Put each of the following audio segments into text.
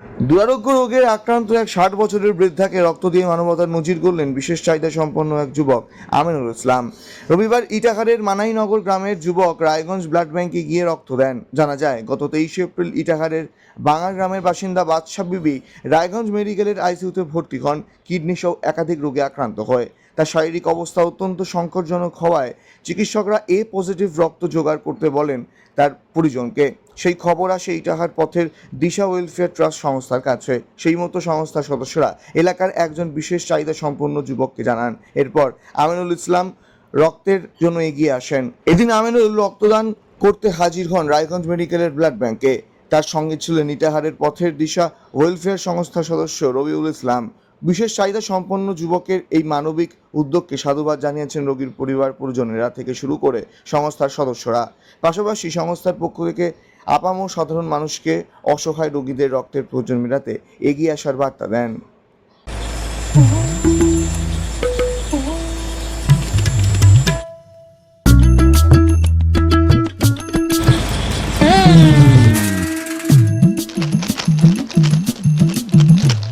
দুরারোগ্য রোগে আক্রান্ত এক ষাট বছরের বৃদ্ধাকে রক্ত দিয়ে মানবতার নজির করলেন বিশেষ চাহিদা সম্পন্ন এক যুবক, আমিনুল ইসলাম। রবিবার ইটাহারের মানাইনগর গ্রামের যুবক রায়গঞ্জ ব্লাড ব্যাংকে গিয়ে রক্ত দেন। জানা যায়, গত তেইশে এপ্রিল ইটাহারের বাঙা গ্রামের বাসিন্দা বাদশা বিবি রায়গঞ্জ মেডিকেলের আইসিইউতে ভর্তি হন, কিডনি সহ একাধিক রোগে আক্রান্ত হয়। তার শারীরিক অবস্থা অত্যন্ত সংকটজনক হওয়ায় চিকিৎসকরা এ পজিটিভ রক্ত জোগাড় করতে বলেন তার পরিজনকে। সেই খবর আসে ইটাহার পথের দিশা ওয়েলফেয়ার ট্রাস্ট সংস্থার কাছে। সেই মতো সংস্থার সদস্যরা এলাকার একজন বিশেষ চাহিদা সম্পন্ন যুবককে জানান। এরপর আমিনুল ইসলাম রক্তের জন্য এগিয়ে আসেন। এদিন আমিনুল রক্তদান করতে হাজির হন রায়গঞ্জ মেডিকেলের ব্লাড ব্যাংকে। তার সঙ্গে ছিলেন ইটাহারের পথের দিশা ওয়েলফেয়ার সংস্থার সদস্য রবিউল ইসলাম। বিশেষ চাহিদা সম্পন্ন যুবকের এই মানবিক উদ্যোগকে সাধুবাদ জানিয়েছেন রোগীর পরিবার পরিজনেরা থেকে শুরু করে সংস্থার সদস্যরা। পাশাপাশি সংস্থার পক্ষ থেকে আপামর সাধারণ মানুষকে অসহায় রোগীদের রক্তের প্রয়োজন মেটাতে এগিয়ে আসার বার্তা দেন।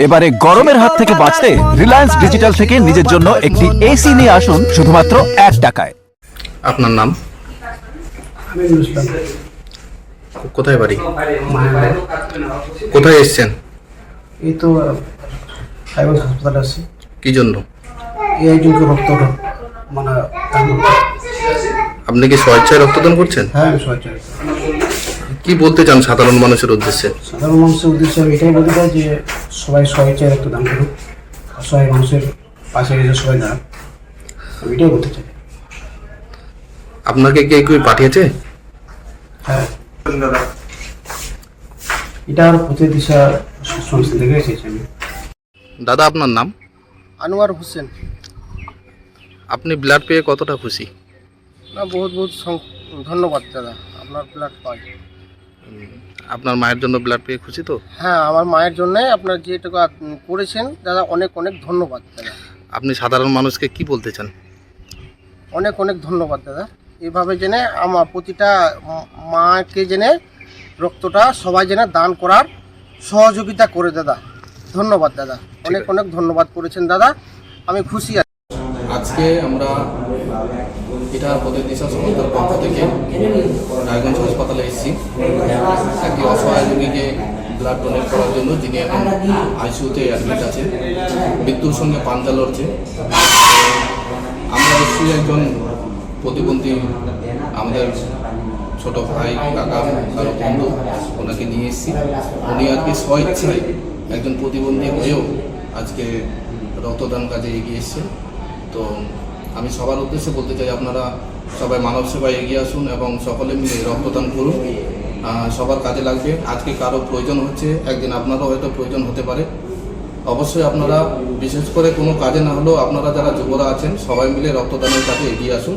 এবারে গরমের হাত থেকে বাঁচতে রিলায়েন্স ডিজিটাল থেকে নিজের জন্য একটি এসি নিয়ে আসুন শুধুমাত্র এক টাকায়। আপনার নাম? কোথায় বাড়ি? কোথায় এসছেন? এই তো সাইবন্স হাসপাতালে আছি। কি জন্য? এই একজনকে রক্ত মানে। আপনি কি স্বেচ্ছায় রক্তদান করছেন? হ্যাঁ আমি সহায়তা কি বলতে চান সাধারণ মানুষের উদ্দেশ্যে? সাধারণ মানুষের উদ্দেশ্যে আমি এটাই বলতে চাই যে সবাই স্বেচ্ছায় রক্ত দান করুক অসহায় মানুষের পাশে এসে সবাই দাঁড়ান আমি এটাই বলতে চাই। আপনাকে কে কেউ পাঠিয়েছে? হ্যাঁ। এটা আর দিশা সংস্থা থেকে এসেছি। আমি দাদা আপনার নাম? আনোয়ার হোসেন। আপনি ব্লাড পেয়ে কতটা খুশি? না বহুত বহুত সং- ধন্যবাদ দাদা। আপনার ব্লাড পাই। আপনার মায়ের জন্য ব্লাড পেয়ে খুশি তো? হ্যাঁ আমার মায়ের জন্য আপনার যেটুকু করেছেন দাদা অনেক অনেক ধন্যবাদ দাদা। আপনি সাধারণ মানুষকে কি বলতে চান? অনেক অনেক ধন্যবাদ দাদা। এভাবে জেনে আমার প্রতিটা মাকে জেনে রক্তটা সবাই জেনে দান করার সহযোগিতা করে দাদা। ধন্যবাদ দাদা। অনেক অনেক ধন্যবাদ করেছেন দাদা। আমি খুশি আছি। আজকে আমরা এটা প্রতিদিশা সংস্থার পক্ষ থেকে রায়গঞ্জ হাসপাতালে এসেছি। একটি অসহায় রোগীকে ব্লাড ডোনেট করার জন্য যিনি এখন আইসিউতে অ্যাডমিট আছে মৃত্যুর সঙ্গে পাঞ্জা লড়ছে। আমরা এসেছি একজন প্রতিবন্ধী আমাদের ছোট ভাই, কাকা, কারও বন্ধু, ওনাকে নিয়ে এসেছি। উনি আর কি স্বইচ্ছায় একজন প্রতিবন্ধী হয়েও আজকে রক্তদান কাজে এগিয়ে এসছে তো আমি সবার উদ্দেশ্যে বলতে চাই, আপনারা সবাই মানব সেবায় এগিয়ে আসুন এবং সকলে মিলে রক্তদান করুন। সবার কাজে লাগবে। আজকে কারও প্রয়োজন হচ্ছে, একদিন আপনারও হয়তো প্রয়োজন হতে পারে। অবশ্যই আপনারা, বিশেষ করে কোনো কাজে না হলেও আপনারা যারা যুবরা আছেন, সবাই মিলে রক্তদানের কাজে এগিয়ে আসুন।